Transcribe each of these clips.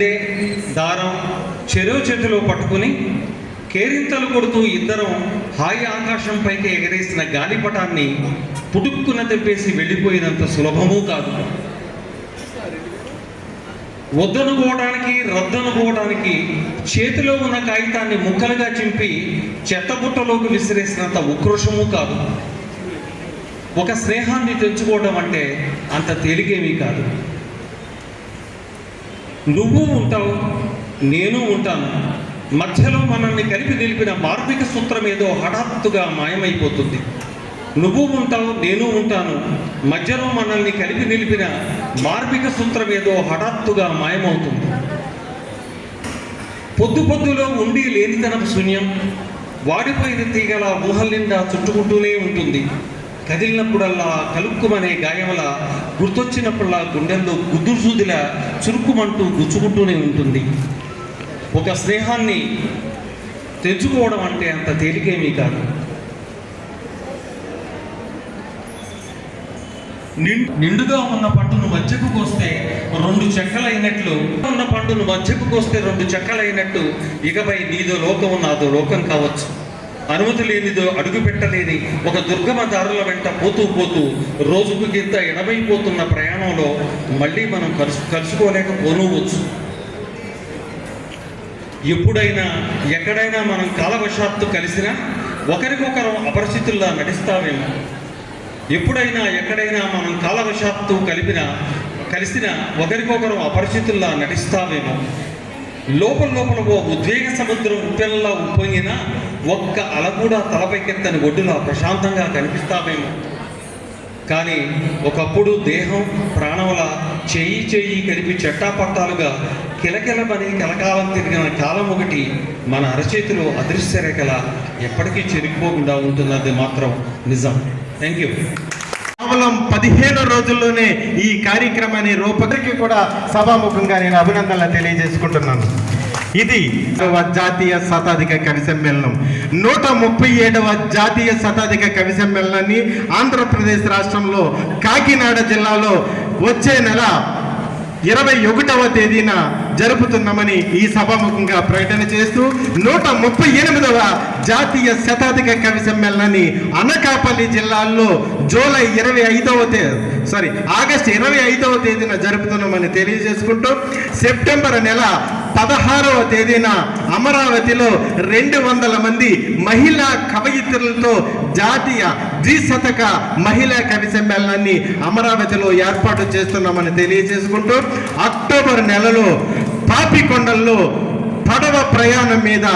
ఉండే దారం చెరువు చేతిలో పట్టుకుని కేరింతలు కొడుతూ ఇద్దరం హాయి ఆకాశం పైకి ఎగరేసిన గాలిపటాన్ని పుటుక్కున తెప్పేసి వెళ్ళిపోయినంత సులభమూ కాదు. వద్దనుకోవడానికి రద్దనుకోవడానికి చేతిలో ఉన్న కాగితాన్ని ముక్కలుగా చింపి చెత్తబుట్టలోకి విసిరేసినంత ఉక్రోషము కాదు. ఒక స్నేహాన్ని తెంచుకోవడం అంటే అంత తేలికేమీ కాదు. నువ్వు ఉంటావు నేను ఉంటాను. మధ్యలో మనల్ని కలిపి నిలిపిన మార్మిక సూత్రం ఏదో హఠాత్తుగా మాయమైపోతుంది. నువ్వు ఉంటావు నేను ఉంటాను. మధ్యలో మనల్ని కలిపి నిలిపిన మార్మిక సూత్రం ఏదో హఠాత్తుగా మాయమవుతుంది. పొద్దు పొద్దులో ఉండి లేనితనం శూన్యం. వాడిపోయిన తీగల ఊహల నిండా చుట్టుకుంటూనే ఉంటుంది. కదిలినప్పుడల్లా కలుక్కుమనే గాయముల గుర్తొచ్చినప్పుడల్లా గుండెల్లో గుద్దుసూదిల చురుక్కుమంటూ గుచ్చుకుంటూనే ఉంటుంది. ఒక స్నేహాన్ని తెంచుకోవడం అంటే అంత తేలికేమీ కాదు. నిండుగా ఉన్న పండును మధ్యకు కోస్తే రెండు చెక్కలైనట్లు ఉన్న పండును మధ్యకు కోస్తే రెండు చెక్కలైనట్టు ఇకపై నీదో లోకం నాదో లోకం కావచ్చు. అనుమతి లేనిదో అడుగు పెట్టలేని ఒక దుర్గమ దారుల వెంట పోతూ పోతూ రోజుకు గింత ఎడమైపోతున్న ప్రయాణంలో మళ్ళీ మనం కలుసు కలుసుకోలేకపోనవచ్చు. ఎప్పుడైనా ఎక్కడైనా మనం కాలవశాత్తు కలిసినా ఒకరికొకరం అపరిచితుల్లా నటిస్తామేమో ఎప్పుడైనా ఎక్కడైనా మనం కాలవశాత్తు కలిపిన కలిసిన ఒకరికొకరు అపరిచితుల్లా నటిస్తామేమో లోపల లోపల ఓ ఉద్వేగ సముద్రం ఉప్పెనలా ఉప్పొంగినా ఒక్క అల కూడా తలపైకెత్తని ఒడ్డున ప్రశాంతంగా కనిపిస్తామేమో కానీ ఒకప్పుడు దేహం ప్రాణముల చెయ్యి చెయ్యి కలిపి చెట్టాపట్టాలుగా కిలకిలమని కలకాలం తిరిగిన కాలం ఒకటి మన అరచేతిలో అదృశ్య రేఖల ఎప్పటికీ చెరిగిపోకుండా ఉంటున్నది మాత్రం నిజం. థ్యాంక్ యూ కేవలం పదిహేను రోజుల్లోనే ఈ కార్యక్రమాన్ని రూపకరికి కూడా సభాముఖంగా నేను అభినందనలు తెలియజేసుకుంటున్నాను. ఇది జాతీయ శతాధిక కవి సమ్మేళనం. నూట ముప్పై ఏడవ జాతీయ శతాధిక కవి సమ్మేళనాన్ని ఆంధ్రప్రదేశ్ రాష్ట్రంలో కాకినాడ జిల్లాలో వచ్చే నెల ఇరవై ఒకటవ తేదీన జరుపుతున్నామని ఈ సభాముఖంగా ప్రకటన చేస్తూ నూట ముప్పై ఎనిమిదవ జాతీయ శతాధిక కవి సమ్మేళనాన్ని అనకాపల్లి జిల్లాల్లో జూలై ఇరవై ఐదవ తేదీ సారీ ఆగస్టు ఇరవై ఐదవ తేదీన జరుపుతున్నామని తెలియజేసుకుంటూ సెప్టెంబర్ నెల పదహారవ తేదీన అమరావతిలో రెండు వందల మంది మహిళా కవయిత్రులతో జాతీయ ద్విశతక మహిళా కవి సమ్మేళనాన్ని అమరావతిలో ఏర్పాటు చేస్తున్నామని తెలియజేసుకుంటూ అక్టోబర్ నెలలో పాపికొండల్లో పడవ ప్రయాణం మీద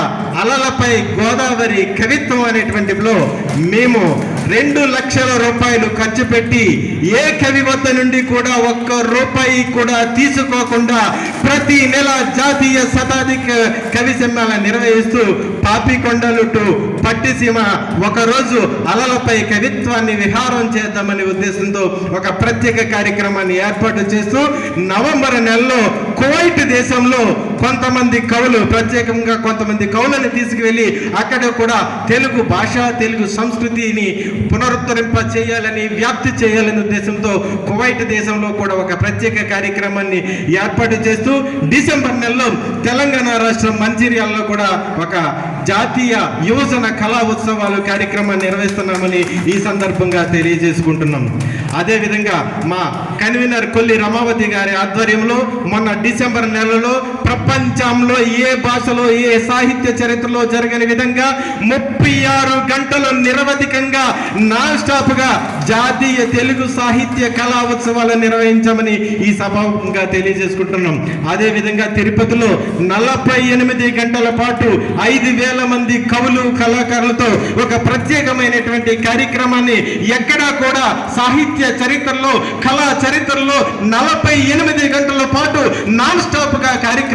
అలలపై గోదావరి కవిత్వం అనేటువంటిలో మేము రెండు లక్షల రూపాయలు ఖర్చు పెట్టి ఏ కవి వద్ద నుండి కూడా ఒక్క రూపాయి కూడా తీసుకోకుండా ప్రతి నెల జాతీయ శతాధిక కవి సమ్మేళన నిర్వహిస్తూ పాపికొండలు టు పట్టిసీమ ఒకరోజు అలలపై కవిత్వాన్ని విహారం చేద్దామనే ఉద్దేశంతో ఒక ప్రత్యేక కార్యక్రమాన్ని ఏర్పాటు చేస్తూ నవంబర్ నెలలో కువైట్ దేశంలో కొంతమంది కవులు ప్రత్యేకంగా కొంతమంది కవులను తీసుకువెళ్ళి అక్కడ కూడా తెలుగు భాష తెలుగు సంస్కృతిని పునరుద్ధరింప చేయాలని వ్యాప్తి చేయాలనే ఉద్దేశంతో కువైట్ దేశంలో కూడా ఒక ప్రత్యేక కార్యక్రమాన్ని ఏర్పాటు చేస్తూ డిసెంబర్ నెలలో తెలంగాణ రాష్ట్రం మంచిర్యాలలో కూడా ఒక జాతీయ యువజన కళా ఉత్సవాలు కార్యక్రమాన్ని నిర్వహిస్తున్నామని ఈ సందర్భంగా తెలియజేసుకుంటున్నాం. అదేవిధంగా మా కన్వీనర్ కొల్లి రమావతి గారి ఆధ్వర్యంలో మొన్న డిసెంబర్ నెలలో ప్రపంచంలో ఏ భాషలో ఏ సాహిత్య చరిత్రలో జరగని విధంగా ముప్పై ఆరు గంటలు నిరవధికంగా నాన్ స్టాప్గా జాతీయ తెలుగు సాహిత్య కళా ఉత్సవాలు నిర్వహించామని ఈ సభగా తెలియజేసుకుంటున్నాం. అదే విధంగా తిరుపతిలో నలభై ఎనిమిది గంటల పాటు ఐదు వేల మంది కవులు కళాకారులతో ఒక ప్రత్యేకమైనటువంటి కార్యక్రమాన్ని ఎక్కడా కూడా సాహిత్య చరిత్రలో కళా చరిత్రలో నలభై ఎనిమిది గంటల పాటు నాన్ స్టాప్గా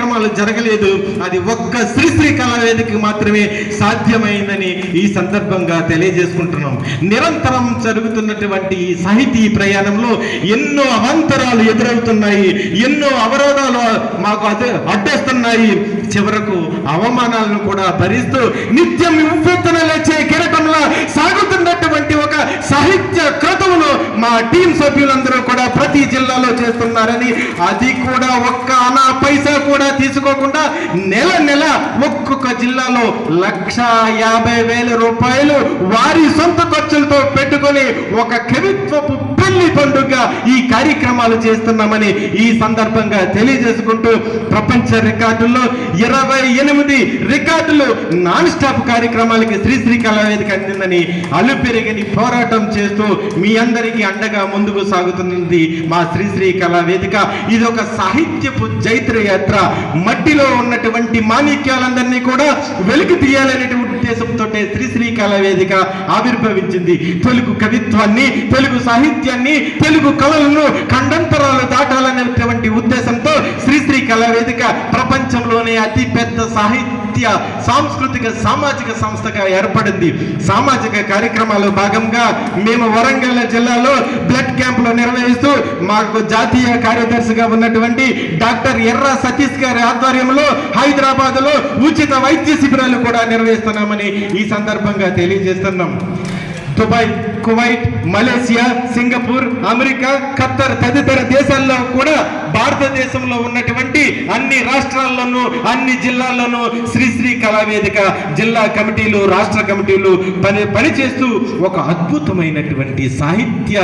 కార్యక్రమాలు జరగలేదు. అది ఒక్క శ్రీశ్రీ కళావేదిక మాత్రమే సాధ్యమైందని ఈ సందర్భంగా తెలియజేసుకుంటున్నాం. నిరంతరం జరుగుతున్నటువంటి ఈ సాహితీ ప్రయాణంలో ఎన్నో అవంతరాలు ఎదురవుతున్నాయి. ఎన్నో అవరోధాలు మాకు అడ్డేస్తున్నాయి. చివరకు అవమానాలను కూడా భరిస్తూ నిత్యం ఉవ్వెత్తున లేచే కిరటంలా ఉన్నటువంటి ఒక సాహిత్య క్రతువును మా టీం సభ్యులందరూ కూడా ప్రతి జిల్లాలో చేస్తున్నారని అది కూడా ఒక్క అనా పైసా కూడా తీసుకోకుండా నెల నెల ఒక్కొక్క జిల్లాలో లక్ష యాభై వేల రూపాయలు వారి సొంత ఖర్చులతో పెట్టుకొని ఒక కవిత్వపు పెళ్ళి పండుగ ఈ కార్యక్రమాలు చేస్తున్నామని ఈ సందర్భంగా తెలియజేసుకుంటూ ప్రపంచ రికార్డుల్లో ఇరవై ఎనిమిది రికార్డులు నాన్ స్టాప్ కార్యక్రమాలకి శ్రీశ్రీ కళావేదిక అందిందని అలు పెరిగని పోరాటం చేస్తూ మీ అందరికీ అండగా ముందుకు సాగుతున్నది మా శ్రీశ్రీ కళా వేదిక. ఇది ఒక సాహిత్యపు జైత్ర యాత్ర మట్టిలో ఉన్నటువంటి మాణిక్యాలందరినీ కూడా వెలికి తీయాలనేటువంటి ఉద్దేశంతో శ్రీశ్రీ కళా వేదిక ఆవిర్భవించింది. తెలుగు కవిత్వాన్ని తెలుగు సాహిత్యాన్ని తెలుగు కళలను ఖండంతరాలు దాటాలనేటువంటి ఉద్దేశంతో శ్రీశ్రీ కళా వేదిక ప్రపంచంలోనే అతి పెద్ద సాహిత్య సాంస్కృతిక సామాజిక సంస్థగా ఏర్పడింది. సామాజిక కార్యక్రమాల్లో భాగంగా మేము వరంగల్ జిల్లాలో బ్లడ్ క్యాంపులు నిర్వహిస్తూ మాకు జాతీయ కార్యదర్శిగా ఉన్నటువంటి డాక్టర్ ఎర్ర సతీష్ గారి ఆధ్వర్యంలో హైదరాబాద్లో ఉచిత వైద్య శిబిరాలు కూడా నిర్వహిస్తున్నామని ఈ సందర్భంగా తెలియజేస్తున్నాం. Dubai Kuwait Malaysia Singapore America Qatar తదితర దేశాల్లో కూడా భారతదేశంలో ఉన్నటువంటి అన్ని రాష్ట్రాల్లోనూ అన్ని జిల్లాల్లోనూ శ్రీశ్రీ కళావేదిక జిల్లా కమిటీలు రాష్ట్ర కమిటీలు పని పనిచేస్తూ ఒక అద్భుతమైనటువంటి సాహిత్య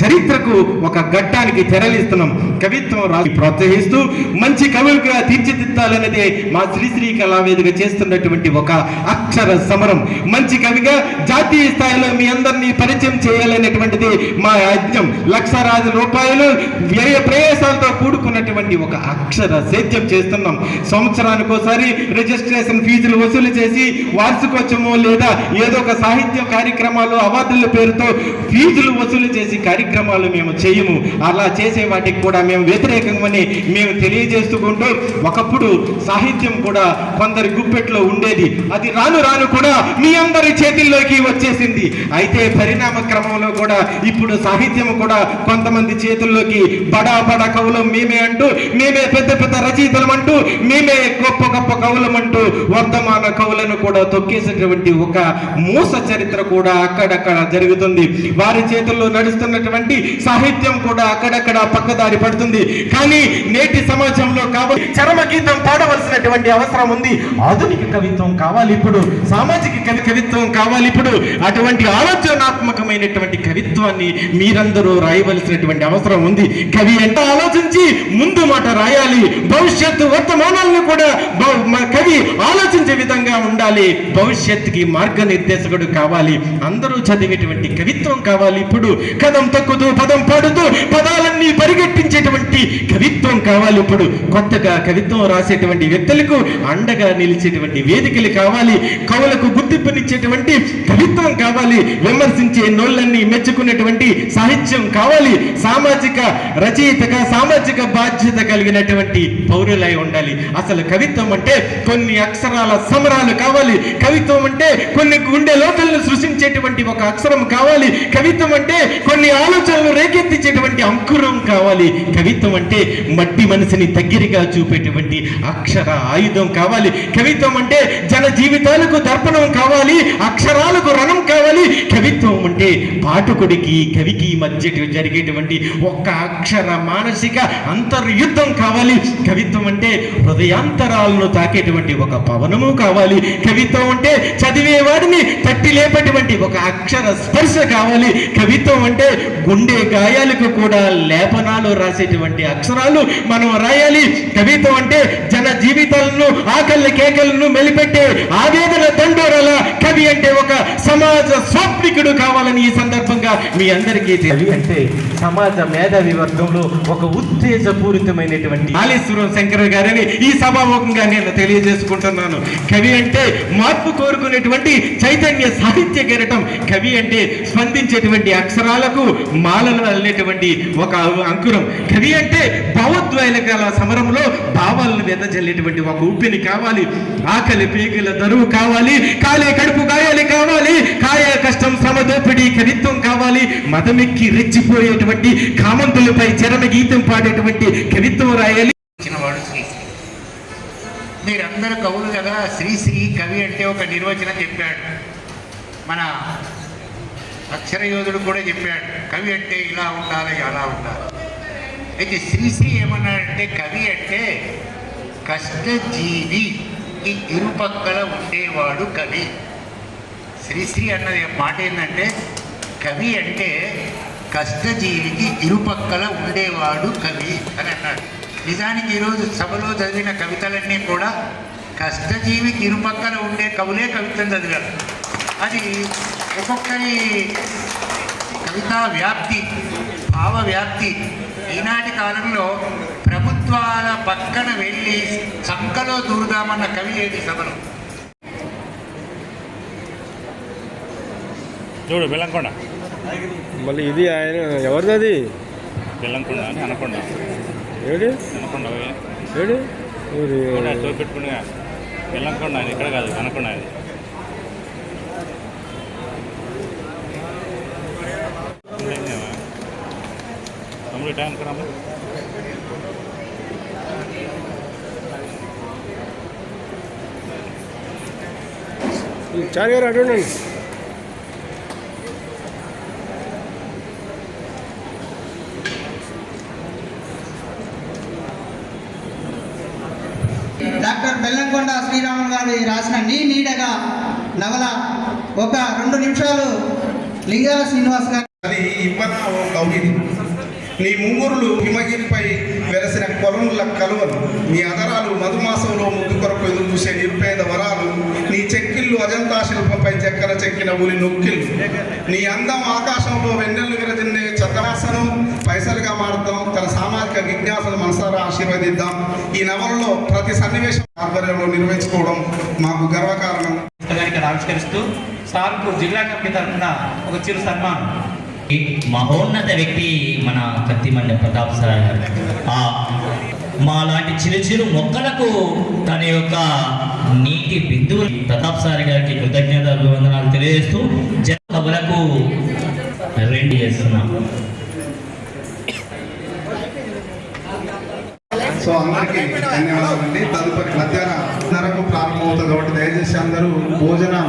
చరిత్రకు ఒక ఘట్టానికి తెరలిస్తున్నాం. కవిత్వం రాసి ప్రోత్సహిస్తూ మంచి కవులుగా తీర్చిదిద్దాలన్నదే మా శ్రీశ్రీ కళావేదిక చేస్తున్నటువంటి ఒక అక్షర సమరం. మంచి కవిగా జాతీయ స్థాయిలో మీ అందరినీ పరిచయం చేయాలనేటువంటిది మా యజ్ఞం. లక్షలాది రూపాయలు వ్యయ ప్రయాసాలతో కూడుకున్నటువంటి ఒక అక్షర సేద్యం చేస్తున్నాం. సంవత్సరానికి ఒకసారి రిజిస్ట్రేషన్ ఫీజులు వసూలు చేసి వార్షికోత్సవము లేదా ఏదో ఒక సాహిత్య కార్యక్రమాలు అవార్డుల పేరుతో ఫీజులు వసూలు చేసి కార్యక్రమాలు మేము చేయము. అలా చేసే వాటికి కూడా మేము వ్యతిరేకమని మేము తెలియజేసుకుంటూ ఒకప్పుడు సాహిత్యం కూడా కొందరి గుప్పెట్లో ఉండేది. అది రాను రాను కూడా మీ అందరి చేతుల్లోకి వచ్చేసింది. అయితే పరిణామం క్రమంలో కూడా ఇప్పుడు సాహిత్యం కూడా కొంతమంది చేతుల్లోకి బడా బడా కవులం మేమే అంటూ మేమే పెద్ద పెద్ద రచయితలం అంటూ మేమే గొప్ప గొప్ప కవులం అంటూ వర్ధమాన కవులను కూడా తొక్కేసినటువంటి ఒక మూస చరిత్ర కూడా అక్కడక్కడ జరుగుతుంది. వారి చేతుల్లో నడుస్తున్నటువంటి సాహిత్యం కూడా అక్కడక్కడ పక్కదారి పడుతుంది. కానీ నేటి సమాజంలో కాబట్టి చరమ గీతం పాడవలసినటువంటి అవసరం ఉంది. ఆధునిక కవిత్వం కావాలి ఇప్పుడు సామాజిక కవిత్వం కావాలి ఇప్పుడు. అటువంటి ఆలోచనాత్మక ఆలోచనాత్మకమైనటువంటి కవిత్వాన్ని మీరందరూ రాయవలసినటువంటి అవసరం ఉంది. కవి ఎంత ఆలోచించి ముందు మాట రాయాలి. భవిష్యత్తు వర్తమానాలను కూడా కవి ఆలోచించే విధంగా ఉండాలి. భవిష్యత్తుకి మార్గనిర్దేశకుడు కావాలి. అందరూ చదివేటువంటి కవిత్వం కావాలి. ఇప్పుడు కథం తక్కుతూ పదం పాడుతూ పదాలన్నీ పరిగెట్టించేటువంటి కవిత్వం కావాలి. ఇప్పుడు కొత్తగా కవిత్వం రాసేటువంటి వ్యక్తులకు అండగా నిలిచేటువంటి వేదికలు కావాలి. కవులకు గుర్తింపునిచ్చేటువంటి కవిత్వం కావాలి. విమర్శించే నోళ్ళన్ని మెచ్చుకునేటువంటి సాహిత్యం కావాలి సామాజిక రచయితగా సామాజిక బాధ్యత కలిగినటువంటి పౌరులై ఉండాలి. అసలు కవిత్వం అంటే కొన్ని అక్షరాల సమరాలు కావాలి. కవిత్వం అంటే కొన్ని గుండె లోతులను సృష్టించేటువంటి ఒక అక్షరం కావాలి. కవిత్వం అంటే కొన్ని ఆలోచనలు రేకెత్తించేటువంటి అంకురం కావాలి. కవిత్వం అంటే మట్టి మనసుని దగ్గరగా చూపేటువంటి అక్షర ఆయుధం కావాలి. కవిత్వం అంటే జన జీవితాలకు దర్పణం కావాలి. అక్షరాలకు రణం కావాలి. కవిత్వం అంటే పాఠకుడికి కవికి మధ్య జరిగేటువంటి ఒక్క అక్షర మానసిక అంతర్యుద్ధం కావాలి. కవిత్వం అంటే హృదయాంతరాలను తాకేటువంటి ఒక పవనము కావాలి. కవిత్వం అంటే చదివేవాడిని తట్టి లేపటువంటి ఒక అక్షర స్పర్శ కావాలి. కవిత్వం అంటే గుండె గాయాలకు కూడా లేపనాలు రాసేటువంటి అక్షరాలు మనం రాయాలి. కవిత్వం అంటే జన జీవితాలను ఆకలి కేకలను మెలిపెట్టే ఆవేదన తండోరల కవి అంటే ఒక సమాజ స్వాత్మికుడు కావాలని ఈ సందర్భంగా మీ అందరికీ అంటే సమాజ మేధావి వర్గంలో ఒక ఉత్తేజపూరితమైనటువంటి కాళేశ్వరం శంకర్ గారిని ఈ సభాముఖంగా నేను తెలియజేసుకుంటున్నాను. కవి అంటే మార్పు కోరుకునేటువంటి చైతన్య సాహిత్య కిరటం. కవి అంటే స్పందించేటువంటి అక్షరాలకు మాలలు అల్లేటువంటి ఒక అంకురం. కవి అంటే భావోద్వేగాల సమరంలో భావాలను వెదజల్లేటువంటి ఒక ఊపిని కావాలి. ఆకలి పీకల దరువు కావాలి. కాలే కడుపు గాయాలి కావాలి. కాయ కష్టం శ్రమ కవిత్వం కావాలి. మదమెక్కి రెచ్చిపోయేటువంటి కామంతులపై చరమ గీతం పాడేటువంటి కవిత్వం రాయాలి. ఇచ్చినవాడు శ్రీశ్రీ మీరందరూ కవులు కదా. శ్రీశ్రీ కవి అంటే ఒక నిర్వచనం చెప్పాడు. మన అక్షరయోధుడు కూడా చెప్పాడు. కవి అంటే ఇలా ఉండాలి అలా ఉండాలి. అయితే శ్రీశ్రీ ఏమన్నాడంటే కవి అంటే కష్టజీవి. ఈ ఇరుపక్కల ఉండేవాడు కవి. శ్రీశ్రీ అన్నది మాట ఏంటంటే కవి అంటే కష్టజీవికి ఇరుపక్కల ఉండేవాడు కవి అని అన్నాడు. నిజానికి ఈరోజు సభలో చదివిన కవితలన్నీ కూడా కష్టజీవికి ఇరుపక్కల ఉండే కవులే కవితలు చదివారు. అది ఒక్కొక్కరి కవితా వ్యాప్తి భావ వ్యాప్తి. ఈనాటి కాలంలో ప్రభుత్వాల పక్కన వెళ్ళి సంకలో దూరుదామన్న కవి ఏది సభలో. చూడు బెల్లంకొండ. మళ్ళీ ఇది ఆయన ఎవరిది అది? బెల్లంకొండ అని అనకొండ. ఏడి అనకొండ ఏడి ఊరి చూపెట్టుకుని బెల్లంకొండ అది ఇక్కడ కాదు అనకొండ అది. తమ్ముడు ఇటా అనుకున్నాము చారి గారు అటు ఉండండి డాక్టర్ బెల్లంకొండ శ్రీరాములు గారి రాసిన నీ నీడగా నవల ఒక రెండు నిమిషాలు లింగాల శ్రీనివాస్ గారు అది ఇవ్వన ఓ నీ ముంగురులు హిమగిరిపై వెలసిన కొలంల కలువలు నీ అదరాలు మధుమాసంలో ముగ్గు కొరకు ఎదురు చూసే నిరుపేద వరాలు నీ చెక్కిళ్ళు అజంతా శిల్పంపై చెక్కల చెక్కిన ఊరి నొక్కిళ్ళు నీ అందం ఆకాశంలో వెన్నెల్లు విరజిన్నే చంద్రాసనం పైసలుగా మారుద్దాం తన సామాజిక విజ్ఞాసను మనసారా ఆశీర్వదిద్దాం. ఈ నవలలో ప్రతి సన్నివేశం ఆధ్వర్యంలో నిర్వహించుకోవడం మాకు గర్వకారణం. పుస్తకానికి ఆవిష్కరిస్తూ సార్కు జిల్లా కమిటీ తరఫున ఒక చిరు సన్మానం. ఈ మహోన్నత వ్యక్తి మన కత్తిమండ ప్రతాప్ సార్ మా లాంటి చిరు చిరు మొక్కలకు తన యొక్క నీటి బిందువు ప్రతాప్ సార్ గారికి కృతజ్ఞత అభివందనాలు తెలియజేస్తూ జన కవులకు రెండు చేస్తున్నాం. సో అందరికీ ధన్యవాదాలండి. తదుపరి మధ్యాహ్నం నరకు అవుతుంది కాబట్టి దయచేసి అందరూ భోజనం